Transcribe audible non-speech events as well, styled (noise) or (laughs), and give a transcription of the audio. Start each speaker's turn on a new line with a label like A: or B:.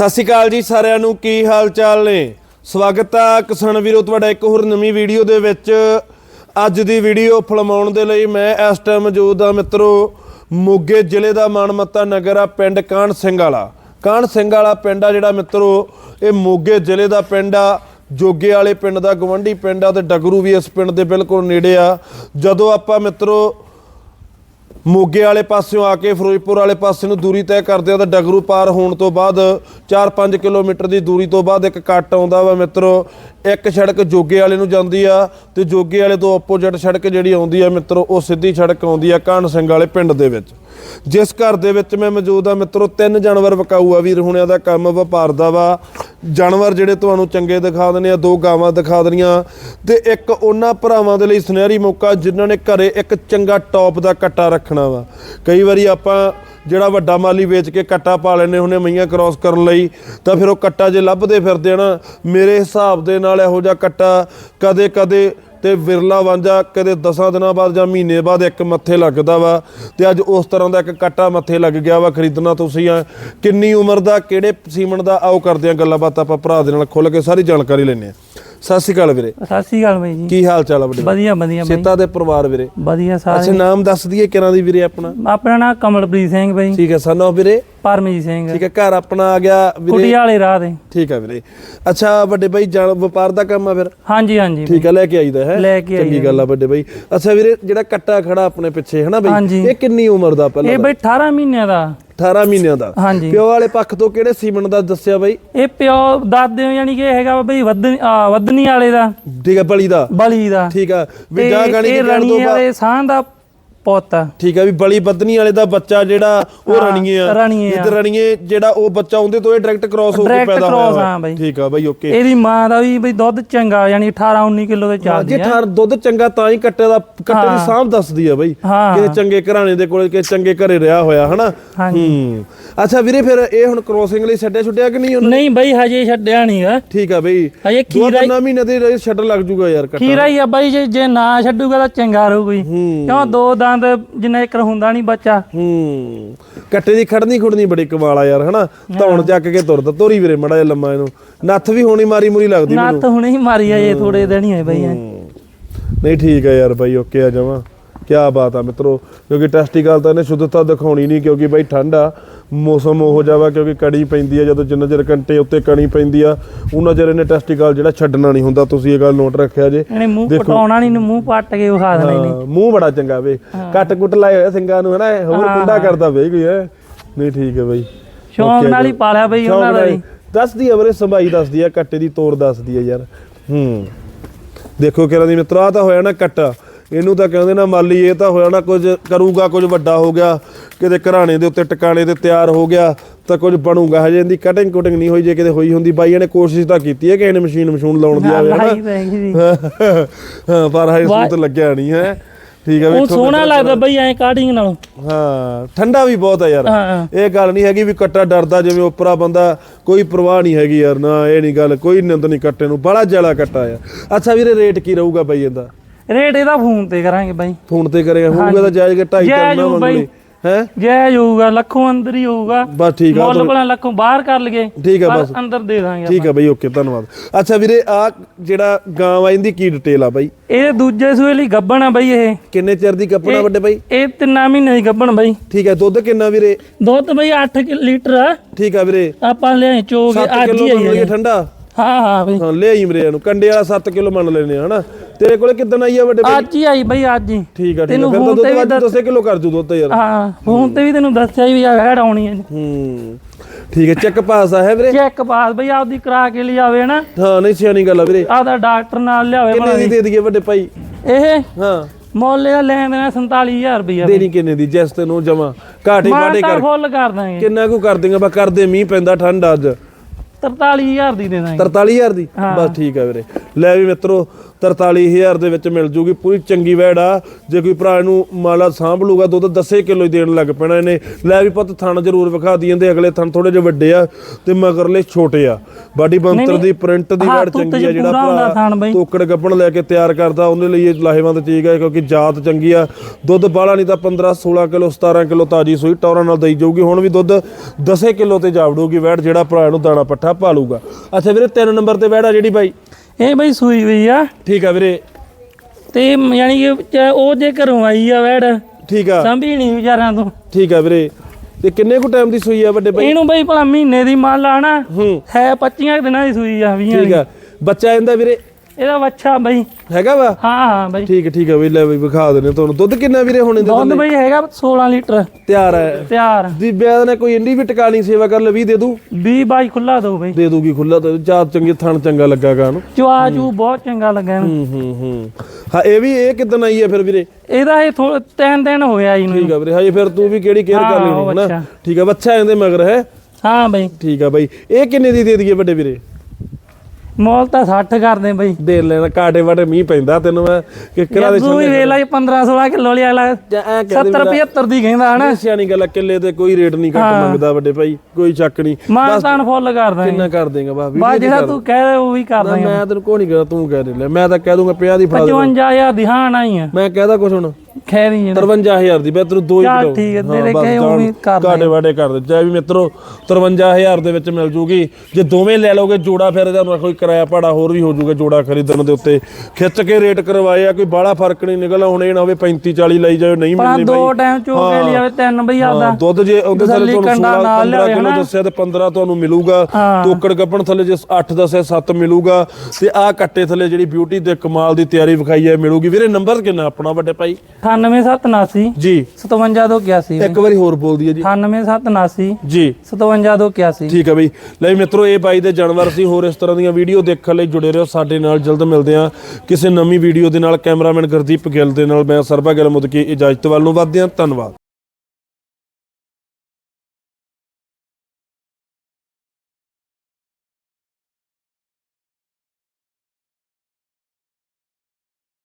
A: ਸਤਿ ਸ਼੍ਰੀ ਅਕਾਲ ਜੀ ਸਾਰਿਆਂ ਨੂੰ, ਕੀ ਹਾਲ ਚਾਲ ਨੇ? ਸਵਾਗਤ ਆ ਕਿਸਾਨ ਵੀਰੋ, ਤੁਹਾਡਾ ਇੱਕ ਹੋਰ ਨਵੀਂ ਵੀਡੀਓ ਦੇ ਵਿੱਚ। ਅੱਜ ਦੀ ਵੀਡੀਓ ਫਿਲਮਾਉਣ ਦੇ ਲਈ ਮੈਂ ਇਸ ਟਾਈਮ ਮੌਜੂਦ ਆ ਮਿੱਤਰੋ, ਮੋਗੇ ਜ਼ਿਲ੍ਹੇ ਦਾ ਮਾਨਮੱਤਾ ਨਗਰ ਆ, ਪਿੰਡ ਕਾਹਨ ਸਿੰਘ ਵਾਲਾ। ਕਾਹਨ ਸਿੰਘ ਵਾਲਾ ਪਿੰਡ ਆ ਜਿਹੜਾ ਮਿੱਤਰੋ, ਇਹ ਮੋਗੇ ਜ਼ਿਲ੍ਹੇ ਦਾ ਪਿੰਡ ਆ। ਜੋਗੇ ਵਾਲੇ ਪਿੰਡ ਦਾ, ਗਵੰਡੀ ਪਿੰਡ ਆ ਤੇ ਡਗਰੂ ਵੀ ਇਸ ਪਿੰਡ ਦੇ ਬਿਲਕੁਲ ਨੇੜੇ ਆ। ਜਦੋਂ ਆਪਾਂ ਮਿੱਤਰੋ ਮੋਗੇ ਵਾਲੇ ਪਾਸਿਓਂ ਆ ਕੇ ਫਿਰੋਜ਼ਪੁਰ ਵਾਲੇ ਪਾਸੇ ਨੂੰ ਦੂਰੀ ਤੈਅ ਕਰਦੇ ਆ ਤਾਂ ਡਗਰੂ ਪਾਰ ਹੋਣ ਤੋਂ ਬਾਅਦ 4-5 ਕਿਲੋਮੀਟਰ ਦੀ ਦੂਰੀ ਤੋਂ ਬਾਅਦ ਇੱਕ ਕੱਟ ਆਉਂਦਾ ਵਾ ਮਿੱਤਰੋ। ਇੱਕ ਸੜਕ ਜੋਗੇ ਵਾਲੇ ਨੂੰ ਜਾਂਦੀ ਆ ਤੇ ਜੋਗੇ ਵਾਲੇ ਤੋਂ ਆਪੋਜ਼ਿਟ ਸੜਕ ਜਿਹੜੀ ਆਉਂਦੀ ਆ ਮਿੱਤਰੋ, ਉਹ ਸਿੱਧੀ ਸੜਕ ਆਉਂਦੀ ਆ ਕਾਹਨ ਸਿੰਘ ਵਾਲੇ ਪਿੰਡ ਦੇ ਵਿੱਚ। ਜਿਸ ਘਰ ਦੇ ਵਿੱਚ ਮੈਂ ਮੌਜੂਦ ਆ ਮਿੱਤਰੋ, ਤਿੰਨ ਜਾਨਵਰ ਵਿਕਾਊ ਆ ਵੀਰ ਹੁਣਿਆਂ ਦਾ ਕੰਮ ਵਪਾਰ ਦਾ ਵਾ। ਜਾਨਵਰ ਜਿਹੜੇ ਤੁਹਾਨੂੰ ਚੰਗੇ ਦਿਖਾ ਦਿੰਦੇ ਆ, ਦੋ ਗਾਵਾਂ ਦਿਖਾ ਦੇਣੀਆਂ ਤੇ ਇੱਕ ਉਹਨਾਂ ਭਰਾਵਾਂ ਦੇ ਲਈ ਸੁਨਹਿਰੀ ਮੌਕਾ, ਜਿਨ੍ਹਾਂ ਨੇ ਘਰੇ ਇੱਕ ਚੰਗਾ ਟੌਪ ਦਾ ਕੱਟਾ ਰੱਖਣਾ ਵਾ। ਕਈ ਵਾਰੀ ਆਪਾਂ ਜਿਹੜਾ ਵੱਡਾ ਮਾਲੀ ਵੇਚ ਕੇ ਕੱਟਾ ਪਾ ਲੈਨੇ ਹੁੰਨੇ ਮਈਆਂ ਕ੍ਰਾਸ ਕਰਨ ਲਈ, ਤਾਂ ਫਿਰ ਉਹ ਕੱਟਾ ਜੇ ਲੱਭਦੇ ਫਿਰਦੇ ਆ ਨਾ, ਮੇਰੇ ਹਿਸਾਬ ਦੇ ਨਾਲ ਇਹੋ ਜਿਹਾ ਕੱਟਾ ਕਦੇ ਕਦੇ ਤੇ ਵਿਰਲਾ ਵਾਂਝਾ ਕਦੇ 10 ਦਿਨਾਂ ਬਾਅਦ ਜਾਂ ਮਹੀਨੇ ਬਾਅਦ ਇੱਕ ਮੱਥੇ ਲੱਗਦਾ ਵਾ ਤੇ ਅੱਜ ਉਸ ਤਰ੍ਹਾਂ ਦਾ ਇੱਕ ਕੱਟਾ ਮੱਥੇ ਲੱਗ ਗਿਆ ਵਾ ਖਰੀਦਣਾ ਤੁਸੀਂ ਆ। ਕਿੰਨੀ ਉਮਰ ਦਾ, ਕਿਹੜੇ ਸੀਮਨ ਦਾ, ਆਓ ਕਰਦੇ ਆ ਗੱਲਾਂ ਬਾਤਾਂ ਆਪਾਂ ਭਰਾ ਦੇ ਨਾਲ ਖੁੱਲ ਕੇ ਸਾਰੀ ਜਾਣਕਾਰੀ ਲੈਣੇ ਆ। ਸਤਿ ਸ਼੍ਰੀ ਅਕਾਲ ਵੀਰੇ।
B: ਸਤਿ ਸ਼੍ਰੀ ਅਕਾਲ ਬਾਈ ਜੀ।
A: ਕੀ ਹਾਲ ਚਾਲ ਆ
B: ਵਧੀਆ ਵਧੀਆ ਬਾਈ।
A: ਸੇਤਾ ਦੇ ਪਰਿਵਾਰ ਵੀਰੇ।
B: ਵਧੀਆ
A: ਅੱਛਾ
B: ਸਾਰੇ
A: ਨਾਮ ਦੱਸ ਦਈਏ ਕਿਹਨਾਂ ਦੀ ਵੀਰੇ ਆਪਣਾ?
B: ਆਪਣਾ ਨਾਮ ਕਮਲਪ੍ਰੀਤ ਸਿੰਘ ਬਾਈ।
A: ਠੀਕ ਹੈ ਸਨੋ ਵੀਰੇ।
B: ਪਰਮਜੀਤ ਸਿੰਘ।
A: ਠੀਕ ਹੈ ਘਰ ਆਪਣਾ ਆ ਗਿਆ ਵੀਰੇ।
B: ਕੁਟੀ ਵਾਲੇ ਰਾਹ ਦੇ
A: ਠੀਕ ਹੈ ਵੀਰੇ। ਅੱਛਾ ਵੱਡੇ ਬਾਈ ਜਾਣ ਵਪਾਰ ਦਾ ਕੰਮ ਆ ਫਿਰ?
B: ਹਾਂਜੀ ਹਾਂਜੀ
A: ਠੀਕ ਹੈ ਲੈ ਕੇ ਆਈਦਾ ਹੈ?
B: ਲੈ ਕੇ
A: ਚੰਗੀ ਗੱਲ ਆ ਵੱਡੇ ਬਾਈ। ਅੱਛਾ ਵੀਰੇ ਜਿਹੜਾ ਕੱਟਾ ਖੜਾ ਆਪਣੇ ਪਿੱਛੇ ਹੈ ਨਾ ਬਾਈ। ਇਹ ਕਿੰਨੀ ਉਮਰ ਦਾ ਪਹਿਲਾਂ
B: ਇਹ ਬਾਈ 18 ਮਹੀਨਿਆਂ ਦਾ।
A: 18 ਮਹੀਨਿਆਂ ਦਾ।
B: ਹਾਂਜੀ।
A: ਪਿਓ ਵਾਲੇ ਪੱਖ ਤੋਂ ਕਿਹੜੇ ਸੀਮਨ ਦਾ ਦੱਸਿਆ ਬਾਈ?
B: ਇਹ ਪਿਓ ਦਾਦੇ ਨੂੰ ਯਾਨੀ ਕਿ ਇਹ ਹੈਗਾ ਬਈ ਵਧਨੀ ਵਾਲੇ ਦਾ।
A: ਠੀਕ ਹੈ ਬਲੀ ਦਾ।
B: ਬਲੀ ਦਾ।
A: ਠੀਕ ਆ। ਵੀ
B: ਤੇ
A: ਜਾ ਗਾਣੀ
B: ਇਹ
A: ਕੀ ਕਹਿਣ ਤੋਂ ਬਾਅਦ
B: ਵਾਲੇ ਸਾਹ ਦਾ ਪੁੱਤ। ਆ
A: ਠੀਕ ਆ ਵੀ ਬਲੀ ਬੱਦਨੀ ਵਾਲੇ ਦਾ ਬੱਚਾ ਜਿਹੜਾ ਉਹ
B: ਹਾਂ,
A: ਰਣੀਏ ਆ।
B: ਰਣੀਏ
A: ਰਣੀਏ ਜਿਹੜਾ ਉਹ ਬੱਚਾ ਉਹਦੇ ਤੋਂ ਇਹ ਡਾਇਰੈਕਟ ਕ੍ਰਾਸ ਹੋ ਕੇ
B: Direct
A: ਪੈਦਾ
B: cross,
A: ਹੋਇਆ।
B: ਹਾਂ ਬਾਈ।
A: ਠੀਕ ਆ ਬਾਈ ਓਕੇ
B: ਇਹਦੀ ਮਾਂ ਦਾ ਵੀ ਬਈ ਦੁੱਧ ਚੰਗਾ ਯਾਨੀ 18 19 ਕਿਲੋ ਦੇ ਚੱਲਦੀ
A: ਜੇ
B: ਆ।
A: ਥਾਰ ਦੁੱਧ ਚੰਗਾ ਤਾਂ ਹੀ ਕੱਟੇ ਦਾ ਕੱਟੇ ਦੀ ਸਾਂਭ ਦੱਸਦੀ ਆ ਬਾਈ।
B: ਹਾਂ।
A: ਕਿ ਚੰਗੇ ਘਰਾਣੇ ਦੇ ਕੋਲੇ ਕਿ ਚੰਗੇ ਘਰੇ ਰਿਹਾ ਹੋਇਆ ਹਨਾ?
B: ਹਾਂਜੀ।
A: ਹੂੰ। ਅੱਛਾ ਵੀਰੇ ਫਿਰ ਇਹ ਹੁਣ ਕ੍ਰੋਸਿੰਗ ਲਈ ਛੱਡਿਆ ਛੁੱਟਿਆ ਕਿ ਨਹੀਂ ਉਹਨੇ
B: ਨਹੀਂ ਬਈ ਹਜੇ ਛੱਡਿਆ ਨਹੀਂਗਾ
A: ਠੀਕ ਆ ਬਈ।
B: ਹਜੇ
A: ਦੋ
B: ਖੀਰਾ
A: ਤਿੰਨ ਮਹੀਨੇ ਦੇ ਛੱਡ ਲੱਗ ਜੂਗਾ ਯਾਰ ਕੱਟਾ
B: ਖੀਰਾ ਹੀ ਆ ਬਾਈ ਜੇ ਜੇ ਨਾ ਛੱਡੂਗਾ ਤਾਂ ਚੰਗਾ ਰਹੂਗੀ
A: ਹੂੰ।
B: ਕਿਉਂ ਦੋ ਦੰਦ ਜਿੰਨਾ ਇੱਕ ਹੁੰਦਾ ਨਹੀਂ ਬੱਚਾ।
A: ਹੂੰ ਕੱਟੇ ਦੀ ਖੜਨੀ ਖੁੜਨੀ ਬੜੀ ਕਮਾਲ ਆ ਯਾਰ ਹਨਾ? ਧੌਣ ਚੱਕ ਕੇ ਤੁਰਦਾ ਤੋਰੀ ਵੀਰੇ ਮੜਾ ਜਿਹਾ ਲੰਮਾ ਇਹਨੂੰ। ਨੱਥ ਵੀ ਹੋਣੀ ਮਾਰੀ ਮੁਰੀ ਲੱਗਦੀ ਮੈਨੂੰ।
B: ਨੱਤ ਹੁਣੇ ਹੀ ਮਾਰੀ ਆ ਇਹ ਥੋੜੇ ਦਿਨ ਹੀ ਹੋਏ ਬਈ।
A: ਨਹੀਂ ਠੀਕ ਆ ਯਾਰ ਬਾਈ ਓਕੇ ਆ ਜਾਵਾਂ ਕੀ ਬਾਤ ਆ ਮਿੱਤਰੋ ਕਿਉਂਕਿ ਟੈਸਟੀਕਲ ਤਾਂ ਇਹਨੇ ਸ਼ੁੱਧਤਾ ਦਿਖਾਉਣੀ ਨਹੀਂ ਕਿਉਂਕਿ ਬਾਈ ਠੰਡ ਮੌਸਮ ਉਹ ਜਾਵਾ ਕਿਉਂਕਿ ਕੜੀ ਪੈਂਦੀ ਆ ਜਦੋਂ ਜਿੰਨਾ ਚਿਰ ਘੰਟੇ ਉੱਤੇ ਕਣੀ ਪੈਂਦੀ ਆ ਉਹਨਾਂ ਚਿਰ ਇਹਨੇ ਟੈਸਟੀਕਲ ਜਿਹੜਾ ਛੱਡਣਾ ਨਹੀਂ ਹੁੰਦਾ ਤੁਸੀਂ ਇਹ ਗੱਲ ਨੋਟ ਰੱਖਿਆ ਜੇ।
B: ਇਹਨੇ ਮੂੰਹ ਪਟਾਉਣਾ ਨਹੀਂ ਮੂੰਹ ਪੱਟ ਕੇ ਵਿਖਾ ਦੇਣਾ ਇਹਨੇ।
A: ਮੂੰਹ ਬੜਾ ਚੰਗਾ ਵੇ। ਕੱਟ ਕੁੱਟ ਲਾਏ ਹੋਏ ਸਿੰਘਾਂ ਨੂੰ ਹਨਾ ਹੋਰ ਕੁੰਡਾ ਕਰਦਾ ਵੇ ਕੋਈ ਹੈ। ਨਹੀਂ ਠੀਕ ਹੈ ਬਾਈ।
B: ਸ਼ੌਂਕ ਨਾਲ ਹੀ ਪਾਲਿਆ ਬਈ ਉਹਨਾਂ ਦਾ ਵੀ।
A: ਦੱਸਦੀ ਆ ਵੀਰੇ ਸੰਭਾਈ ਦੱਸਦੀ ਆ ਕੱਟੇ ਦੀ ਤੋਰ ਦੱਸਦੀ ਆ ਯਾਰ। ਹੂੰ। ਦੇਖੋ ਕਿਹੜਾ ਦੀ ਮਿੱਤਰਾ ਤਾਂ ਹੋਇਆ ਨਾ ਕੱਟਾ। ਇਹਨੂੰ ਤਾਂ ਕਹਿੰਦੇ ਨਾ ਮਾਲੀ ਇਹ ਤਾਂ ਹੋਇਆ ਨਾ ਕੁਝ ਕਰੂਗਾ ਕੁਝ ਵੱਡਾ ਹੋ ਗਿਆ ਕਿਤੇ ਘਰਾਣੇ ਦੇ ਉੱਤੇ ਟਿਕਾਣੇ ਤੇ ਤਿਆਰ ਹੋ ਗਿਆ ਤਾਂ ਕੁਝ ਬਣੂਗਾ। ਹਜੇ ਇਹਦੀ ਕਟਿੰਗ ਕੁਟਿੰਗ ਨਹੀਂ ਹੋਈ ਜੇ ਕਿਤੇ ਹੋਈ ਹੁੰਦੀ ਬਾਈ ਇਹਨੇ ਕੋਸ਼ਿਸ਼ ਤਾਂ ਕੀਤੀ ਹੈ ਕਿ ਇਹਨੇ ਮਸ਼ੀਨ ਮਸ਼ੂਨ ਲਾਉਣ ਦੀ ਆਵੇ। (laughs) ਹਾਂ ਪਰ ਹਜੇ ਸੂਤ ਲੱਗਿਆ ਨਹੀਂ ਹੈ? ਠੀਕ ਹੈ
B: ਉਹ
A: ਵੇਖੋ
B: ਸੋਹਣਾ ਲੱਗਦਾ ਬਈ ਐ ਕਾਟਿੰਗ ਨਾਲੋਂ।
A: ਹਾਂ ਠੰਡਾ ਵੀ ਬਹੁਤ ਆ ਯਾਰ।
B: ਹਾਂ ਹਾਂ।
A: ਇਹ ਗੱਲ ਨਹੀਂ ਹੈਗੀ ਵੀ ਕੱਟਾ ਡਰਦਾ ਜਿਵੇਂ ਉਪਰਾ ਬੰਦਾ ਕੋਈ ਪਰਵਾਹ ਨਹੀਂ ਹੈਗੀ ਯਾਰ ਨਾ ਇਹ ਨਹੀਂ ਗੱਲ ਕੋਈ ਨਿੰਦ ਨਹੀਂ ਕੱਟੇ ਨੂੰ ਬੜਾ ਜਲਾ ਕੱਟਾ ਆ। ਅੱਛਾ ਵੀਰੇ ਰੇਟ ਕੀ ਰਹੂਗਾ ਬਾਈ ਇਹਦਾ?
B: ਰੇਟ ਇਹਦਾ ਫੋਨ ਤੇ ਕਰਾਂਗੇ ਬਾਈ।
A: ਫੋਨ ਤੇ ਕਰਿਆ ਹੋਊਗਾ ਤਾਂ ਜਾਇਜ਼ ਕਿ 2.5
B: ਜਾਇਜ਼
A: ਕਰਨਾ। ਮੰਗਣੀ ਹੈ?
B: ਜੈ ਹੋਊਗਾ ਲੱਖੋਂ ਅੰਦਰ ਹੀ ਹੋਊਗਾ।
A: ਬਸ ਠੀਕ ਆ
B: ਮੁੱਲ ਭਲਾ ਲੱਖੋਂ ਬਾਹਰ ਕਰ ਲਈਏ
A: ਠੀਕ ਆ ਬਸ।
B: ਅੰਦਰ ਦੇ ਦਾਂਗੇ
A: ਠੀਕ ਆ ਬਾਈ ਓਕੇ ਧੰਨਵਾਦ। ਅੱਛਾ ਵੀਰੇ ਆ ਜਿਹੜਾ ਗਾਂ ਆ ਇਹਦੀ ਕੀ ਡਿਟੇਲ ਆ ਬਾਈ?
B: ਇਹ ਦੂਜੇ ਸੂਏ ਲਈ ਗੱਬਣ ਆ ਬਈ ਇਹ।
A: ਕਿੰਨੇ ਚਿਰ ਦੀ ਕੱਪੜਾ ਵੱਡੇ ਬਾਈ?
B: ਇਹ ਤਿੰਨਾਂ ਮਹੀਨੇ ਦੀ ਗੱਬਣ ਬਈ।
A: ਠੀਕ ਹੈ ਦੁੱਧ ਕਿੰਨਾ ਵੀਰੇ?
B: ਦੁੱਧ ਬਈ 8 ਲੀਟਰ ਆ।
A: ਠੀਕ ਆ ਵੀਰੇ।
B: ਆਪਾਂ ਲਿਆਏ ਚੋਗ
A: 7
B: ਅੱਜ ਹੀ ਆਈ ਆ।
A: ਠੰਡਾ?
B: ਹਾਂ ਹਾਂ ਬਈ।
A: ਹਾਂ ਲਿਆਈ ਮਰੇ ਨੂੰ ਕੰਡੇ ਵਾਲਾ 7 ਕਿਲੋ ਮੰਨ ਲੈਨੇ ਆ ਹਨਾ? ਤੇਰੇ ਕੋਲੇ ਕਿਦਨ ਆਈ ਆ ਵੱਡੇ ਬਾਈ
B: ਅੱਜ ਹੀ ਆਈ ਬਈ ਅੱਜ ਹੀ।
A: ਠੀਕ ਆ ਠੀਕ ਆ
B: ਤੈਨੂੰ
A: ਫਿਰ ਤਾਂ
B: ਫੋਨ
A: ਦੁੱਧ
B: ਤੇ ਵੀ
A: ਦੱਸੇ ਕਿਲੋ ਕਰ ਜੂ ਦੁੱਧ ਯਾਰ।
B: ਹਾਂ ਫੋਨ ਤੇ ਵੀ ਤੈਨੂੰ ਦੱਸਿਆ ਹੀ ਵੀ ਆ ਹੈਡ ਆਉਣੀ ਹੈ
A: ਹੂੰ ਠੀਕ ਹੈ ਚੈੱਕ ਪਾਸ ਆ ਹੈ ਵੀਰੇ?
B: ਚੈੱਕ ਪਾਸ ਬਈ ਆਪਦੀ ਕਰਾ ਕੇ ਲਿਆਵੇ ਨਾ
A: ਹਾਂ ਨਹੀਂ ਸਿਆਣੀ ਗੱਲ ਆ ਵੀਰੇ।
B: ਆਪਦਾ ਡਾਕਟਰ ਨਾਲ ਲਿਆਵੇ
A: ਕਿੰਨੇ ਦੀ ਦੇ ਦਈਏ ਵੱਡੇ ਭਾਈ?
B: ਇਹ
A: ਹਾਂ।
B: ਮੁੱਲ ਇਹਦਾ ਲੈਣ ਦੇਣਾ 47000 ਰੁਪਇਆ
A: ਦੇਣੀ ਕਿੰਨੇ ਦੀ? ਜਿਸ ਤੈਨੂੰ ਜਮਾ। ਘਾਟੇ
B: ਮਾਤਾ
A: ਕਰ।
B: ਫੁੱਲ ਕਰ ਦਾਂਗੇ।
A: ਕਿੰਨਾ ਕੁ ਕਰ ਦੇਗਾ? ਬਾ ਕਰਦੇ ਮੀਂਹ ਪੈਂਦਾ ਠੰਡ ਅੱਜ।
B: 43000 ਦੀ ਦੇ ਦਾਂਗੇ।
A: 43000 ਦੀ? ਬਸ ਠੀਕ ਆ ਵੀਰੇ। ਲੈ ਵੀ ਮਿੱਤਰੋ 43000 ਦੇ ਵਿੱਚ ਮਿਲ ਜੂਗੀ। ਪੂਰੀ ਚੰਗੀ ਵੈੜ ਆ। ਜੇ ਕੋਈ ਭਰਾ ਇਹਨੂੰ ਮਾਲਾ ਸਾਂਭ ਲੂਗਾ ਦੁੱਧ 10 ਕਿਲੋ ਹੀ ਦੇਣ ਲੱਗ ਪੈਣਾ ਇਹਨੇ। ਲੈ ਵੀ ਪੁੱਤ ਥਣ ਜ਼ਰੂਰ ਵਿਖਾ ਦੀ ਜਾਂਦੇ ਅਗਲੇ ਥਣ ਥੋੜੇ ਜਿਹੇ ਵੱਡੇ ਆ ਤੇ ਮਗਰਲੇ ਛੋਟੇ ਆ। ਬਾਡੀ ਬੰਤਰ ਦੀ ਪ੍ਰਿੰਟ ਦੀ ਵੈੜ ਚੰਗੀ ਆ। ਜਿਹੜਾ ਭਰਾ। ਤੋਕੜ ਗੱਪਣ ਲੈ ਕੇ ਤਿਆਰ ਕਰਦਾ ਉਹਦੇ ਲਈ ਇਹ ਲਾਹੇਵੰਦ ਚੀਜ਼ ਹੈ ਕਿਉਂਕਿ ਜਾਤ ਚੰਗੀ ਆ। ਦੁੱਧ ਬਾਹਲਾ ਨਹੀਂ ਤਾਂ 15 16 ਕਿਲੋ 17 ਕਿਲੋ ਤਾਜੀ ਸੂਈ ਟੌਰਾਂ ਨਾਲ ਦਈ ਜਾਊਗੀ। ਹੁਣ ਵੀ ਦੁੱਧ 10 ਕਿਲੋ ਤੇ ਜਾਵੜੂਗੀ ਵੈੜ ਜਿਹੜਾ ਭਰਾ ਇਹਨੂੰ ਦਾਣਾ ਪੱਠਾ ਪਾਲੂਗਾ। ਅੱਛਾ ਵੀਰੇ ਤਿੰਨ ਨੰਬਰ ਤੇ ਵੈੜ ਆ ਜਿਹੜੀ ਬਾਈ?
B: ਇਹ ਬਈ ਸੂਈ ਹੋਈ ਆ।
A: ਠੀਕ ਆ ਵੀਰੇ।
B: ਤੇ ਯਾਨੀ ਕਿ ਉਹ ਜੇ ਘਰੋਂ ਆਈ ਆ ਵੈੜ
A: ਠੀਕ ਆ।
B: ਸੰਭੀ ਨਹੀਂ ਵਿਚਾਰਿਆਂ ਤੋਂ।
A: ਠੀਕ ਆ ਵੀਰੇ। ਤੇ ਕਿੰਨੇ ਕੁ ਟਾਈਮ ਦੀ ਸੂਈ ਆ ਵੱਡੇ ਬਾਈ?
B: ਇਹਨੂੰ ਬਈ ਭਲਾ ਮਹੀਨੇ ਦੀ ਮੰਨ ਲਾ ਨਾ
A: ਹੂੰ।
B: ਹੈ 25 ਕੁ ਦਿਨਾਂ ਦੀ ਸੂਈ ਆ 20
A: ਠੀਕ ਆ। ਬੱਚਾ ਇਹਦਾ ਵੀਰੇ
B: ਇਹਦਾ ਬੱਚਾ ਬਈ।
A: ਹੈਗਾ ਵਾ?
B: ਹਾਂ ਹਾਂ ਬਈ।
A: ਠੀਕ ਹੈ, ਠੀਕ ਆ ਬਈ ਲੈ ਬਈ ਵਿਖਾ ਦਿੰਦੇ ਤੁਹਾਨੂੰ। ਦੁੱਧ ਕਿੰਨਾ ਵੀਰੇ ਹੁਣ ਇਹਦੇ
B: ਦੁੱਧ ਬਈ ਹੈਗਾ 16 ਲੀਟਰ।
A: ਤਿਆਰ ਹੈ।
B: ਤਿਆਰ।
A: ਦੀ ਬਿਆਦ ਨੇ ਕੋਈ ਇੰਡੀ ਵੀ ਟਿਕਾਣੀ ਸੇਵਾ ਕਰ ਲੈ 20 ਦੇ ਦੂ?
B: 20 ਬਾਈ ਖੁੱਲਾ ਦੋ ਬਈ।
A: ਦੇ ਦੂਗੀ ਖੁੱਲਾ ਤੇ ਚਾਰ ਚੰਗੇ ਥਣ ਚੰਗਾ ਲੱਗਾਗਾ ਨੂੰ
B: ਚਵਾ ਚੂ ਬਹੁਤ ਚੰਗਾ ਲੱਗਾ ਇਹਨੂੰ।
A: ਹੂੰ ਹੂੰ ਹੂੰ। ਹਾਂ ਇਹ ਵੀ ਇਹ ਕਿਦਾਂ ਆਈ ਹੈ ਫਿਰ ਵੀਰੇ?
B: ਇਹਦਾ ਇਹ ਥੋੜਾ ਤਿੰਨ ਦਿਨ ਹੋਇਆ ਇਹਨੂੰ।
A: ਠੀਕ ਆ ਵੀਰੇ ਹਜੇ ਫਿਰ ਤੂੰ ਵੀ ਕਿਹੜੀ ਕੇਅਰ ਕਰ
B: ਹਾਂ,
A: ਲੈਣੀ
B: ਉਹ
A: ਹੈ ਨਾ। ਠੀਕ ਆ ਬੱਚਾ ਇਹਦੇ ਮਗਰ ਹੈ।
B: ਹਾਂ ਬਈ।
A: ਠੀਕ ਆ ਬਾਈ। ਇਹ ਕਿੰਨੇ ਦੀ ਦੇ ਦਈਏ ਵੱਡੇ ਵੀਰੇ?
B: ਮੋਲ ਤਾਂ 60 ਕਰਦੇ ਬਈ।
A: ਦੇ ਲੈਣਾ ਕਾਟੇ ਵਾਟੇ ਮੀਂਹ ਪੈਂਦਾ ਤੈਨੂੰ ਮੈਂ ਕਿਕਰਾਂ ਦੇ
B: ਤੂੰ ਵੀ ਵੇਲਾ 15 16 ਕਿਲੋ ਲਿਆ ਲਾ
A: ਜਾਂ ਐ
B: 70 75 ਦੀ ਕਹਿੰਦਾ ਹਨਾ?
A: ਸਿਆਣੀ ਗੱਲ ਕਿੱਲੇ ਤੇ ਕੋਈ ਰੇਟ ਨਹੀਂ ਘੱਟ ਮੰਗਦਾ ਵੱਡੇ ਭਾਈ ਕੋਈ ਚੱਕ ਨਹੀਂ।
B: ਮਾਨਤਾਨ ਫੁੱਲ ਕਰਦਾ
A: ਕਿੰਨਾ ਕਰ ਦੇਗਾ ਬਾ
B: ਬਾ ਜਿਹੜਾ ਤੂੰ ਕਹਿ ਰਿਹਾ ਉਹ ਵੀ ਕਰਦਾ
A: ਮੈਂ ਤੈਨੂੰ ਕੋਈ ਨਹੀਂ ਕਹਦਾ ਤੂੰ ਕਹਿ ਦੇ ਲੈ ਮੈਂ ਤਾਂ ਕਹਿ ਦੂੰਗਾ 50 ਦੀ ਫੜਾ ਦੇ
B: 55000 ਦੀ ਹਾਂ ਆ।
A: ਮੈਂ ਕਹਿਦਾ ਕੁਛ ਹੁਣ।
B: ਖੈਰੀ ਜਿਹੜਾ
A: 53000 ਦੀ ਮੈਂ ਤੈਨੂੰ ਦੋ ਹੀ
B: ਚੱਲ
A: ਬਤਾਉਂ
B: ਠੀਕ ਹੈ, ਤੇਰੇ ਕਹੇ ਉਹ ਵੀ ਕਰ
A: ਕਾਟੇ ਵਾਟੇ ਕਰ ਦੇ। ਚਾਹੇ ਵੀ ਮਿੱਤਰੋ 53000 ਦੇ ਵਿੱਚ ਮਿਲ ਜੂਗੀ। ਜੇ ਦੋਵੇਂ ਲੈ ਲਓਗੇ ਜੋੜਾ ਫਿਰ ਤੁਹਾਨੂੰ ਕੋਈ ਕਿਰਾਇਆ ਭਾੜਾ ਹੋਰ ਵੀ ਹੋ ਜੂਗਾ ਜੋੜਾ ਖਰੀਦਣ ਦੇ ਉੱਤੇ। ਖਿੱਚ ਕੇ ਰੇਟ ਕਰਵਾਏ ਆ ਕੋਈ ਬਾਹਲਾ ਫ਼ਰਕ ਨਹੀਂ ਨਿਕਲਣਾ ਹੁਣ ਇਹ ਨਾ ਹੋਵੇ 35 40 ਲਈ ਜਾਓ ਨਹੀਂ
B: ਪਾ
A: ਮਿਲਣੀ
B: ਦੋ ਟਾਈਮ ਚੋ ਕੇ ਲਿਆਵੇ ਤਿੰਨ ਬਈ ਆਦਾ
A: ਹਾਂ, ਦੁੱਧ ਜੇ ਉਹਦੇ ਥੱਲੇ
B: ਤਸੱਲੀ
A: ਤੁਹਾਨੂੰ
B: ਕੰਡਾ
A: 16
B: ਨਾਲ
A: 15
B: ਲਿਆਵੇ
A: ਕਿਲੋ
B: ਹਨਾ।
A: ਦੱਸਿਆ ਤੇ 15 ਤੁਹਾਨੂੰ ਮਿਲੂਗਾ।
B: ਹਾਂ।
A: ਤੋਕੜ ਗੱਪਣ ਥੱਲੇ ਜੇ 8 ਦੱਸਿਆ 7 ਮਿਲੂਗਾ। ਤੇ ਆਹ ਕੱਟੇ ਥੱਲੇ ਜਿਹੜੀ ਬਿਊਟੀ ਤੇ ਕਮਾਲ ਦੀ ਤਿਆਰੀ ਵਿਖਾਈ ਹੈ ਮਿਲੂਗੀ। ਵੀਰੇ ਨੰਬਰ ਕਿੰਨਾ ਆਪਣਾ ਵੱਡੇ ਭਾਈ?
B: 98789
A: ਜੀ।
B: 57 ਤੋਂ 81
A: ਇੱਕ ਵਾਰੀ ਹੋਰ ਬੋਲ ਦਈਏ ਜੀ।
B: 98789
A: ਜੀ।
B: 57 ਤੋਂ 81
A: ਠੀਕ ਹੈ ਬਈ। ਲੈ ਮਿੱਤਰੋ ਇਹ ਬਾਈ ਦੇ ਜਾਨਵਰ ਸੀ ਹੋਰ ਇਸ ਤਰ੍ਹਾਂ ਦੀਆਂ ਵੀਡੀਓ ਦੇਖਣ ਲਈ ਜੁੜੇ ਰਹੋ। ਸਾਡੇ ਨਾਲ ਜਲਦ ਮਿਲਦੇ ਹਾਂ। ਕਿਸੇ ਨਵੀਂ ਵੀਡੀਓ ਦੇ ਨਾਲ ਕੈਮਰਾਮੈਨ ਗੁਰਦੀਪ ਗਿੱਲ ਦੇ ਨਾਲ ਮੈਂ ਸਰਬਾ ਗਿੱਲ ਮੁਦਕੀ ਇਜਾਜ਼ਤ ਵੱਲ ਨੂੰ ਵਧਦੇ ਹਾਂ। ਧੰਨਵਾਦ।